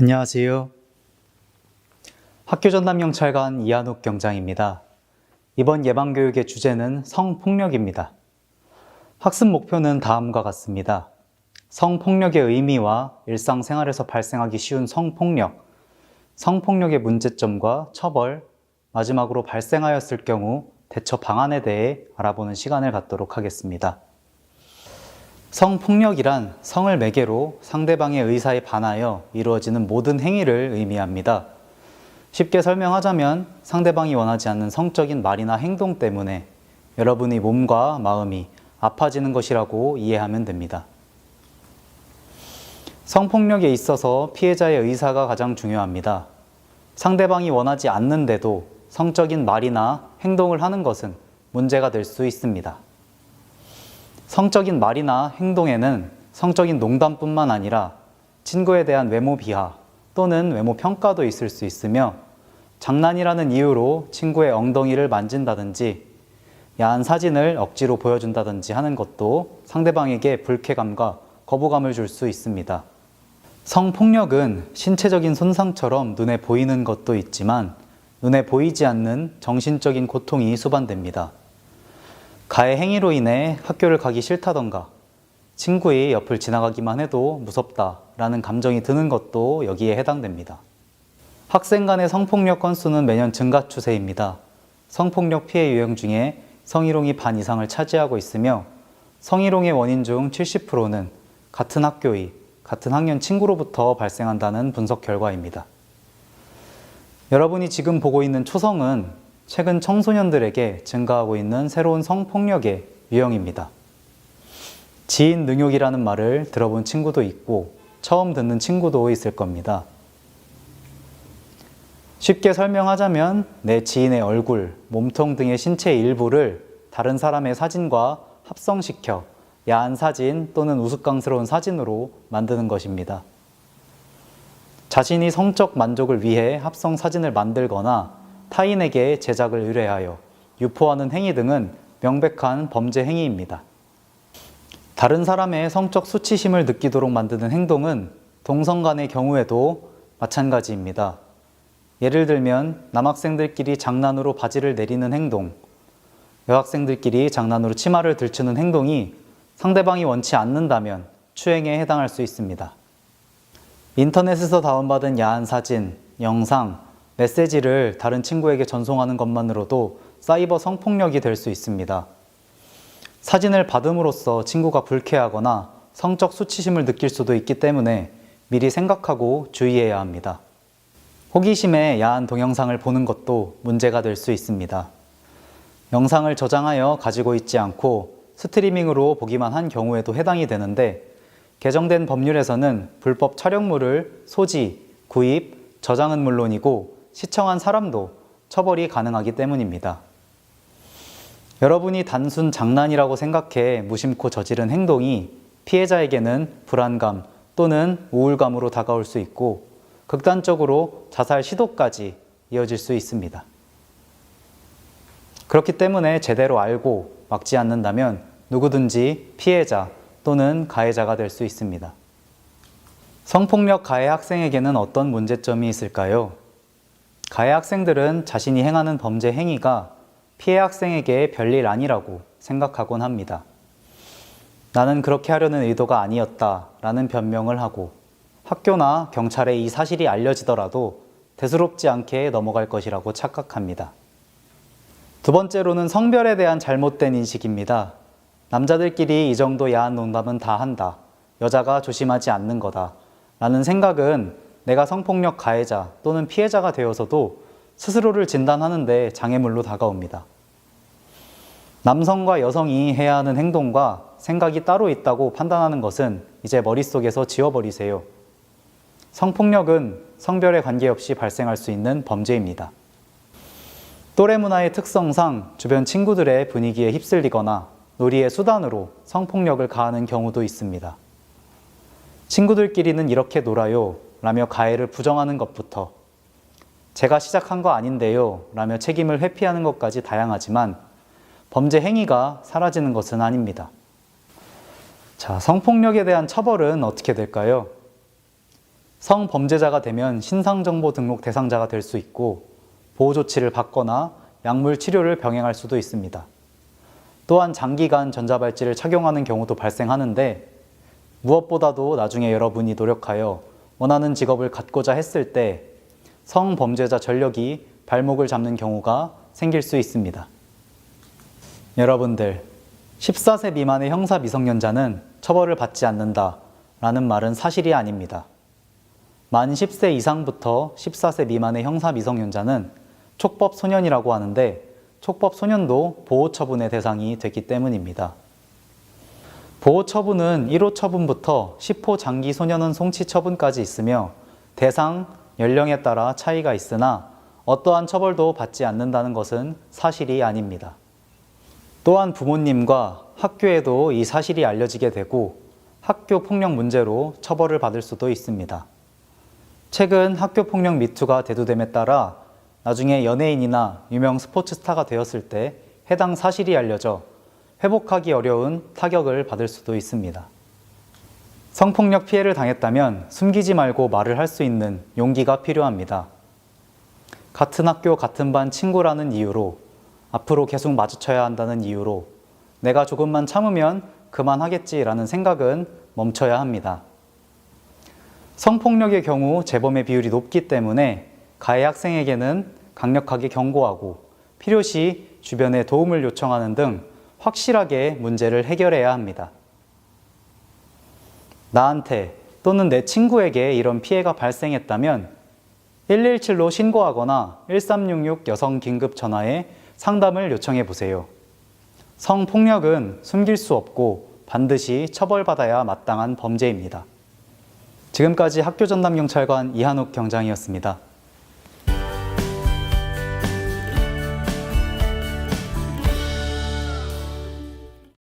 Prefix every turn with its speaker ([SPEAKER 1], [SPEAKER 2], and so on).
[SPEAKER 1] 안녕하세요. 학교 전담 경찰관 이한욱 경장입니다. 이번 예방교육의 주제는 성폭력입니다. 학습 목표는 다음과 같습니다. 성폭력의 의미와 일상생활에서 발생하기 쉬운 성폭력, 성폭력의 문제점과 처벌, 마지막으로 발생하였을 경우 대처 방안에 대해 알아보는 시간을 갖도록 하겠습니다. 성폭력이란 성을 매개로 상대방의 의사에 반하여 이루어지는 모든 행위를 의미합니다. 쉽게 설명하자면 상대방이 원하지 않는 성적인 말이나 행동 때문에 여러분의 몸과 마음이 아파지는 것이라고 이해하면 됩니다. 성폭력에 있어서 피해자의 의사가 가장 중요합니다. 상대방이 원하지 않는데도 성적인 말이나 행동을 하는 것은 문제가 될 수 있습니다. 성적인 말이나 행동에는 성적인 농담뿐만 아니라 친구에 대한 외모 비하 또는 외모 평가도 있을 수 있으며 장난이라는 이유로 친구의 엉덩이를 만진다든지 야한 사진을 억지로 보여준다든지 하는 것도 상대방에게 불쾌감과 거부감을 줄 수 있습니다. 성폭력은 신체적인 손상처럼 눈에 보이는 것도 있지만 눈에 보이지 않는 정신적인 고통이 수반됩니다. 가해 행위로 인해 학교를 가기 싫다던가 친구의 옆을 지나가기만 해도 무섭다라는 감정이 드는 것도 여기에 해당됩니다. 학생 간의 성폭력 건수는 매년 증가 추세입니다. 성폭력 피해 유형 중에 성희롱이 반 이상을 차지하고 있으며 성희롱의 원인 중 70%는 같은 학교의 같은 학년 친구로부터 발생한다는 분석 결과입니다. 여러분이 지금 보고 있는 초성은 최근 청소년들에게 증가하고 있는 새로운 성폭력의 유형입니다. 지인 능욕이라는 말을 들어본 친구도 있고 처음 듣는 친구도 있을 겁니다. 쉽게 설명하자면 내 지인의 얼굴, 몸통 등의 신체 일부를 다른 사람의 사진과 합성시켜 야한 사진 또는 우스꽝스러운 사진으로 만드는 것입니다. 자신이 성적 만족을 위해 합성 사진을 만들거나 타인에게 제작을 의뢰하여 유포하는 행위 등은 명백한 범죄 행위입니다. 다른 사람의 성적 수치심을 느끼도록 만드는 행동은 동성 간의 경우에도 마찬가지입니다. 예를 들면 남학생들끼리 장난으로 바지를 내리는 행동, 여학생들끼리 장난으로 치마를 들추는 행동이 상대방이 원치 않는다면 추행에 해당할 수 있습니다. 인터넷에서 다운받은 야한 사진, 영상, 메시지를 다른 친구에게 전송하는 것만으로도 사이버 성폭력이 될 수 있습니다. 사진을 받음으로써 친구가 불쾌하거나 성적 수치심을 느낄 수도 있기 때문에 미리 생각하고 주의해야 합니다. 호기심에 야한 동영상을 보는 것도 문제가 될 수 있습니다. 영상을 저장하여 가지고 있지 않고 스트리밍으로 보기만 한 경우에도 해당이 되는데 개정된 법률에서는 불법 촬영물을 소지, 구입, 저장은 물론이고 시청한 사람도 처벌이 가능하기 때문입니다. 여러분이 단순 장난이라고 생각해 무심코 저지른 행동이 피해자에게는 불안감 또는 우울감으로 다가올 수 있고 극단적으로 자살 시도까지 이어질 수 있습니다. 그렇기 때문에 제대로 알고 막지 않는다면 누구든지 피해자 또는 가해자가 될 수 있습니다. 성폭력 가해 학생에게는 어떤 문제점이 있을까요? 가해 학생들은 자신이 행하는 범죄 행위가 피해 학생에게 별일 아니라고 생각하곤 합니다. 나는 그렇게 하려는 의도가 아니었다 라는 변명을 하고 학교나 경찰에 이 사실이 알려지더라도 대수롭지 않게 넘어갈 것이라고 착각합니다. 두 번째로는 성별에 대한 잘못된 인식입니다. 남자들끼리 이 정도 야한 농담은 다 한다. 여자가 조심하지 않는 거다. 라는 생각은 내가 성폭력 가해자 또는 피해자가 되어서도 스스로를 진단하는데 장애물로 다가옵니다. 남성과 여성이 해야 하는 행동과 생각이 따로 있다고 판단하는 것은 이제 머릿속에서 지워버리세요. 성폭력은 성별에 관계없이 발생할 수 있는 범죄입니다. 또래 문화의 특성상 주변 친구들의 분위기에 휩쓸리거나 놀이의 수단으로 성폭력을 가하는 경우도 있습니다. 친구들끼리는 이렇게 놀아요 라며 가해를 부정하는 것부터 제가 시작한 거 아닌데요 라며 책임을 회피하는 것까지 다양하지만 범죄 행위가 사라지는 것은 아닙니다. 자, 성폭력에 대한 처벌은 어떻게 될까요? 성범죄자가 되면 신상정보 등록 대상자가 될 수 있고 보호 조치를 받거나 약물 치료를 병행할 수도 있습니다. 또한 장기간 전자발찌를 착용하는 경우도 발생하는데 무엇보다도 나중에 여러분이 노력하여 원하는 직업을 갖고자 했을 때 성범죄자 전력이 발목을 잡는 경우가 생길 수 있습니다. 여러분들, 14세 미만의 형사 미성년자는 처벌을 받지 않는다 라는 말은 사실이 아닙니다. 만 10세 이상부터 14세 미만의 형사 미성년자는 촉법 소년이라고 하는데 촉법 소년도 보호 처분의 대상이 됐기 때문입니다. 보호 처분은 1호 처분부터 10호 장기 소년원 송치 처분까지 있으며 대상, 연령에 따라 차이가 있으나 어떠한 처벌도 받지 않는다는 것은 사실이 아닙니다. 또한 부모님과 학교에도 이 사실이 알려지게 되고 학교 폭력 문제로 처벌을 받을 수도 있습니다. 최근 학교 폭력 미투가 대두됨에 따라 나중에 연예인이나 유명 스포츠 스타가 되었을 때 해당 사실이 알려져 회복하기 어려운 타격을 받을 수도 있습니다. 성폭력 피해를 당했다면 숨기지 말고 말을 할 수 있는 용기가 필요합니다. 같은 학교, 같은 반 친구라는 이유로 앞으로 계속 마주쳐야 한다는 이유로 내가 조금만 참으면 그만하겠지라는 생각은 멈춰야 합니다. 성폭력의 경우 재범의 비율이 높기 때문에 가해 학생에게는 강력하게 경고하고 필요시 주변에 도움을 요청하는 등 확실하게 문제를 해결해야 합니다. 나한테 또는 내 친구에게 이런 피해가 발생했다면 117로 신고하거나 1366 여성 긴급 전화에 상담을 요청해 보세요. 성폭력은 숨길 수 없고 반드시 처벌받아야 마땅한 범죄입니다. 지금까지 학교전담경찰관 이한욱 경장이었습니다.